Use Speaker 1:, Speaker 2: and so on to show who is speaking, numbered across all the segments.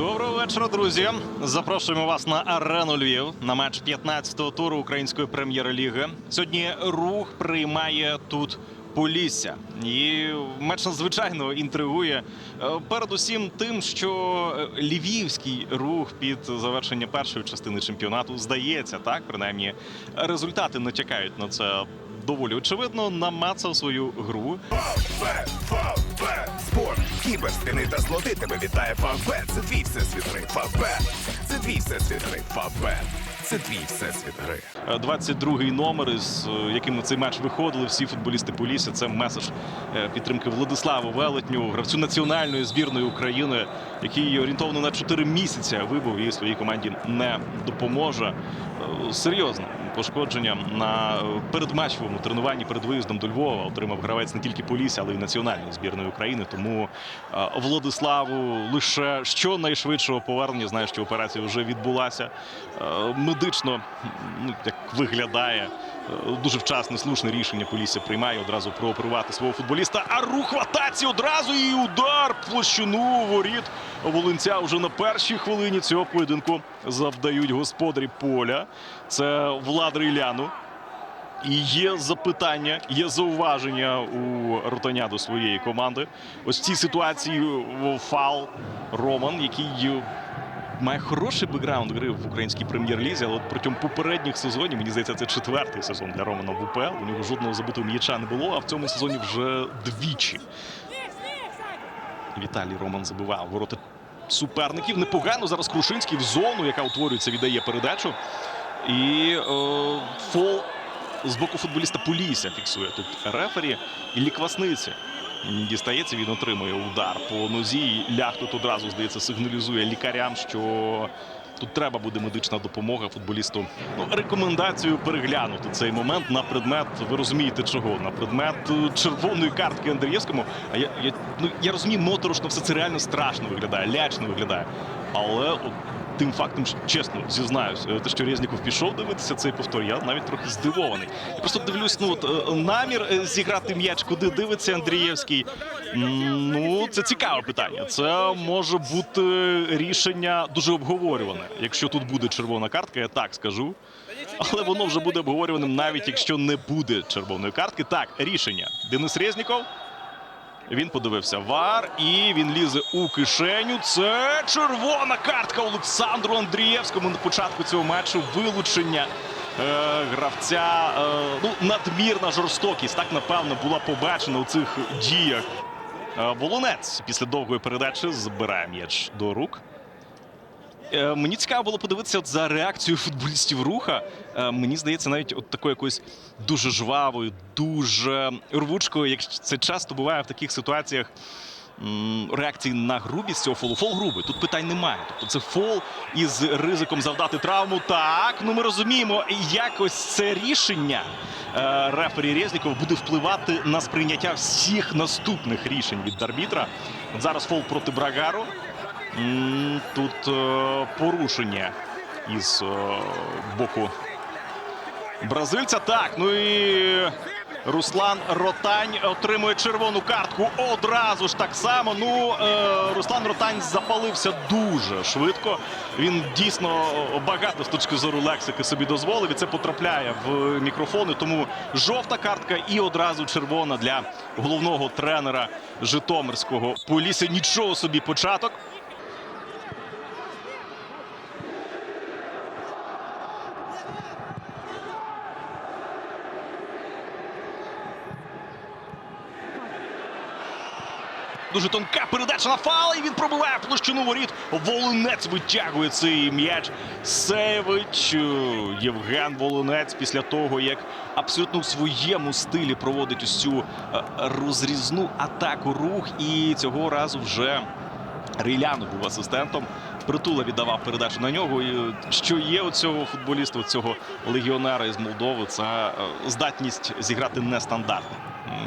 Speaker 1: Доброго вечора, друзі. Запрошуємо вас на арену Львів на матч 15-го туру української прем'єр-ліги. Сьогодні рух приймає тут Полісся. І матч надзвичайно інтригує. Е, Передусім тим, що е, львівський рух під завершення першої частини чемпіонату здається, так принаймні результати натякають на це доволі очевидно. Намацав свою гру.
Speaker 2: Спорт, кіберспіни та злоти тебе вітає Фавбет. Це твій всесвіт гри. Фавбет. Це твій всесвіт гри. Фавбет. Це твій всесвіт гри.
Speaker 1: 22-й номер, із е, яким на цей матч виходили всі футболісти Полісся. Це меседж е, підтримки Владиславу Велетню, гравцю національної збірної України, який орієнтовно на 4 місяці вибув і своїй команді не допоможе. Е, Серйозно пошкодження на е, передматчевому тренуванні перед виїздом до Львова отримав гравець не тільки Полісся, але й національної збірної України. Тому е, Владиславу лише що найшвидшого повернення. Знає, що операція вже відбулася. Е, Медично, ну як виглядає, дуже вчасне слушне рішення Полісся приймає одразу прооперувати свого футболіста. А рух в атаці одразу і удар площину воріт Волинця вже на першій хвилині цього поєдинку завдають господарі поля. Це Влад Риляну. І є запитання, є зауваження у Ротаня до своєї команди. Ось в цій ситуації фал Роман, який має хороший бекграунд гри в українській прем'єр-лізі, але от протягом попередніх сезонів, мені здається, це четвертий сезон для Романа в УПЛ. У нього жодного забитого м'яча не було, а в цьому сезоні вже двічі. Віталій Роман забивав ворота суперників. Непогано зараз Крушинський в зону, яка утворюється, віддає передачу. І е, фол з боку футболіста Полісся фіксує тут рефері. І Ліквасниці дістається, він отримує удар по нозі. Лях тут одразу, здається, сигналізує лікарям, що тут треба буде медична допомога футболісту. Ну, рекомендацію переглянути цей момент на предмет, ви розумієте чого? На предмет е, червоної картки Андрієвському. А я, я, ну, я розумію, моторошно все це реально страшно виглядає, лячно виглядає. Але тим фактом, чесно зізнаюсь, е, те, що Резніков пішов дивитися цей повтор, я навіть трохи здивований. Я просто дивлюсь, ну от е, намір е, зіграти м'яч, куди дивиться Андрієвський. Ну, це цікаве питання. Це може бути рішення дуже обговорюване. Якщо тут буде червона картка, я так скажу. Але воно вже буде обговорюваним, навіть якщо не буде червоної картки. Так, рішення. Денис Резніков. Він подивився вар і він лізе у кишеню. Це червона картка Олександру Андрієвському на початку цього матчу. Вилучення е, гравця. Е, ну, надмірна жорстокість. Так напевно була побачена у цих діях. Е, Волонець після довгої передачі збирає м'яч до рук. Е, Мені цікаво було подивитися от за реакцією футболістів руха. Е, Мені здається, навіть от такою якоюсь дуже жвавою, дуже рвучкою, як це часто буває в таких ситуаціях. Реакції на грубість цього фолу. Фол грубий. Тут питань немає. Тобто це фол із ризиком завдати травму. Так, ну ми розуміємо, якось це рішення е, рефері Резнікова буде впливати на сприйняття всіх наступних рішень від арбітра. Зараз фол проти Брагару. Тут е, порушення із е, боку бразильця. Так, ну і Руслан Ротань отримує червону картку одразу ж так само. Ну, е, Руслан Ротань запалився дуже швидко. Він дійсно багато з точки зору лексики собі дозволив. І це потрапляє в мікрофони. Тому жовта картка і одразу червона для головного тренера Житомирського Полісся. Нічого собі початок. Дуже тонка передача на фал, і він пробиває площину воріт. Волинець витягує цей м'яч. Сейвич е, Євген Волинець після того, як абсолютно в своєму стилі проводить ось цю е, розрізну атаку рух. І цього разу вже Ріляну був асистентом. Притула віддавав передачу на нього. І що є у цього футболіста, у цього легіонера із Молдови, це е, здатність зіграти нестандартно.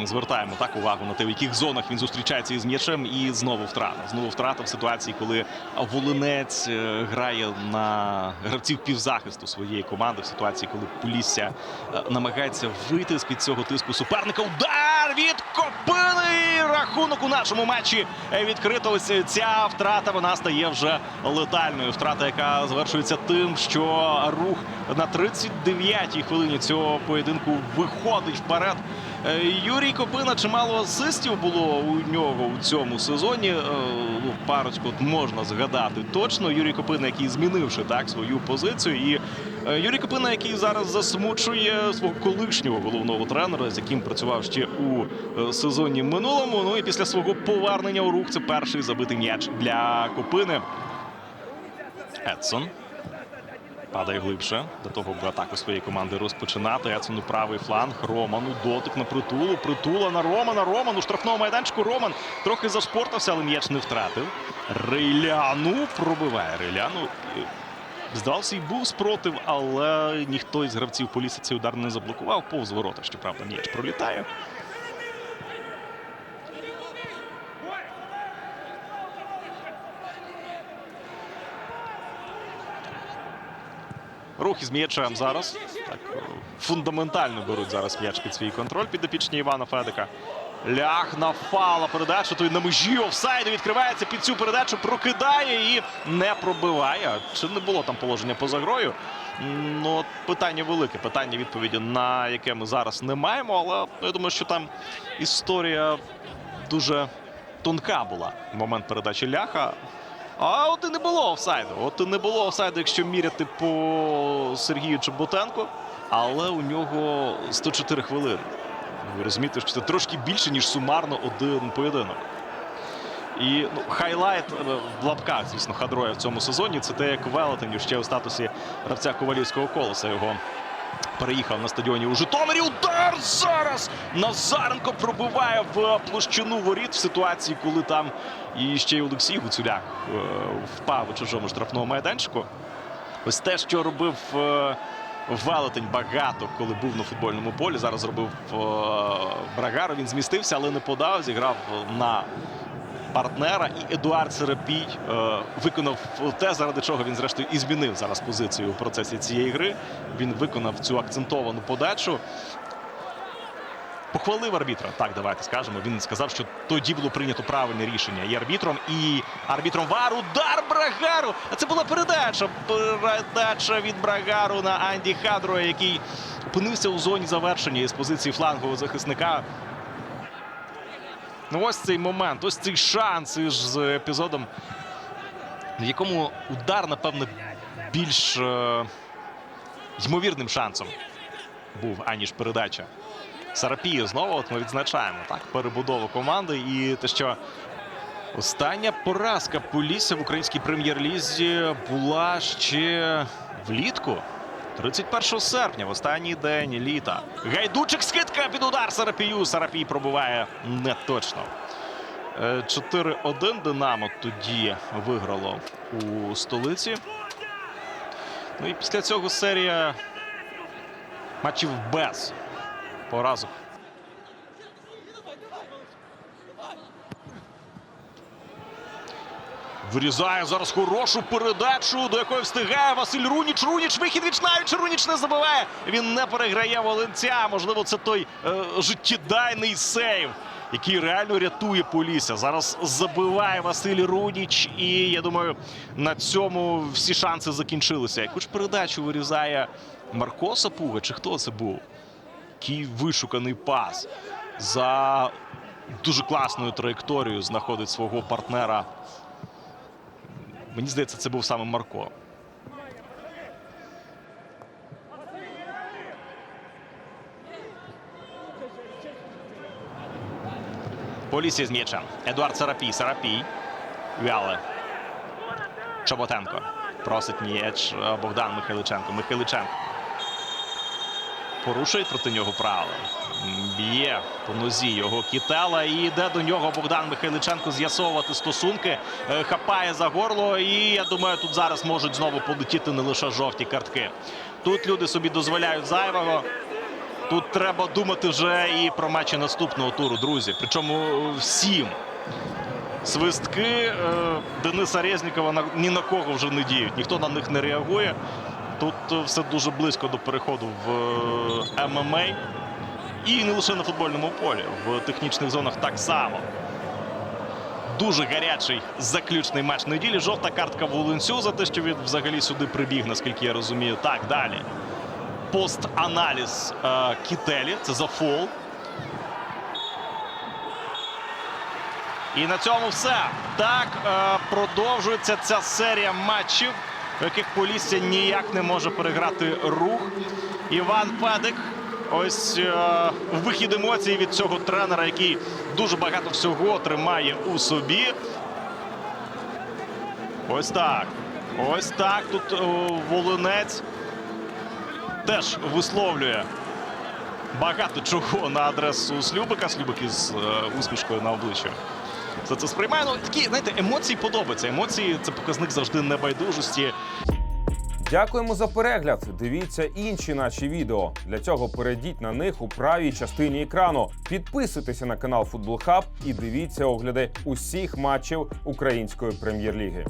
Speaker 1: Звертаємо так увагу на те, в яких зонах він зустрічається із м'ячем, і знову втрата. Знову втрата в ситуації, коли Волинець е, грає на гравців півзахисту своєї команди, в ситуації, коли Полісся е, намагається вийти з під цього тиску суперника. Удар! від Копини. Рахунок у нашому матчі відкрито. Ось ця втрата вона стає вже летальною. Втрата, яка завершується тим, що рух на 39-й хвилині цього поєдинку виходить вперед. Е, Юрій Копина чимало асистів було у нього у цьому сезоні. Е, Ну, парочку можна згадати точно. Юрій Копина, який змінивши так свою позицію, і е, Юрій Копина, який зараз засмучує свого колишнього головного тренера, з яким працював ще у сезоні минулому. Ну і після свого повернення у рух це перший забитий м'яч для Копини. Едсон. Падає глибше для того, аби атаку своєї команди розпочинати. Едсону правий фланг. Роману дотик на притулу. Притула на Романа. Роман у штрафному майданчику. Роман трохи зашпортався, але м'яч не втратив. Рейляну пробиває. Рейляну. е, Здавався, і був спротив, але ніхто із гравців поліса цей удар не заблокував. Повз ворота, щоправда, м'яч пролітає. Рух із м'ячем зараз. Так, е, фундаментально беруть зараз м'яч під свій контроль підопічні Івана Федика. Лях на фала передачу. Той на межі офсайду відкривається під цю передачу, прокидає і не пробиває. Чи не було там положення поза грою? Ну, питання велике. Питання відповіді, на яке ми зараз не маємо. Але я думаю, що там історія дуже тонка була в момент передачі ляха. А от і не було офсайду. От і не було офсайду, якщо міряти по Сергію Чеботенку. Але у нього 104 хвилини. Ви розумієте, що це трошки більше, ніж сумарно один поєдинок. І ну, хайлайт е, в лапках, звісно, Хадроя в цьому сезоні. Це те, як Велетенів ще у статусі гравця ковалівського колеса його переїхав на стадіоні у Житомирі. Удар зараз! Назаренко пробиває в площину воріт в ситуації, коли там і ще й Олексій Гуцуляк е, впав у чужому штрафному майданчику. Ось те, що робив е, Велетень багато, коли був на футбольному полі. Зараз зробив е, Брагару. Він змістився, але не подав. Зіграв на партнера. І Едуард Серапій е, виконав те, заради чого він, зрештою, і змінив зараз позицію у процесі цієї гри. Він виконав цю акцентовану подачу. Похвалив арбітра. Так, давайте скажемо. Він сказав, що тоді було прийнято правильне рішення і арбітром, і арбітром ВАР. Удар Брагару. А це була передача. Передача від Брагару на Анді Хадро, який опинився у зоні завершення із позиції флангового захисника. Ну, ось цей момент, ось цей шанс із з епізодом, в якому удар, напевне, більш е, ймовірним шансом був, аніж передача. Сарапію знову от ми відзначаємо так перебудову команди і те, що остання поразка Полісся в українській прем'єр-лізі була ще влітку. 31 серпня, в останній день літа. Гайдучик скидка під удар Сарапію. Сарапій пробиває неточно. точно. 4-1 Динамо тоді виграло у столиці. Ну і після цього серія матчів без поразок. Вирізає зараз хорошу передачу, до якої встигає Василь Руніч. Руніч вихід від Навіча. Руніч не забиває. Він не переграє Волинця. Можливо, це той е, життєдайний сейв, який реально рятує Полісся. Зараз забиває Василь Руніч. І я думаю, на цьому всі шанси закінчилися. Яку ж передачу вирізає Марко Сапуга? Чи хто це був? Який вишуканий пас за дуже класною траєкторією знаходить свого партнера. Мені здається, це був саме Марко. Полісі з м'яча. Едуард Сарапій. Сарапій. Вяле. Чоботенко. Просить м'яч е, Богдан Михайличенко. Михайличенко. Порушує проти нього правила. Б'є по нозі його кітела. І йде до нього Богдан Михайличенко з'ясовувати стосунки. Е, Хапає за горло. І я думаю, тут зараз можуть знову полетіти не лише жовті картки. Тут люди собі дозволяють зайвого. Тут треба думати вже і про матчі наступного туру, друзі. Причому всім. Свистки е, Дениса Резнікова ні на кого вже не діють. Ніхто на них не реагує. Тут е, все дуже близько до переходу в е, ММА. І не лише на футбольному полі, в технічних зонах так само. Дуже гарячий заключний матч неділі. Жовта картка Волинцю за те, що він взагалі сюди прибіг, наскільки я розумію. Так, далі. Пост-аналіз е, Кітелі. Це за фол. І на цьому все. Так е, продовжується ця серія матчів, в яких Полісся ніяк не може переграти рух. Іван Педик. Ось е, вихід емоцій від цього тренера, який дуже багато всього тримає у собі. Ось так. Ось так. Тут е, Волинець теж висловлює багато чого на адресу Слюбика. Слюбик із е, усмішкою на обличчі. Все це сприймає. Ну, такі, знаєте, емоції подобаються. Емоції це показник завжди небайдужості.
Speaker 3: Дякуємо за перегляд. Дивіться інші наші відео. Для цього перейдіть на них у правій частині екрану. Підписуйтеся на канал Футбол Хаб і дивіться огляди усіх матчів української прем'єр-ліги.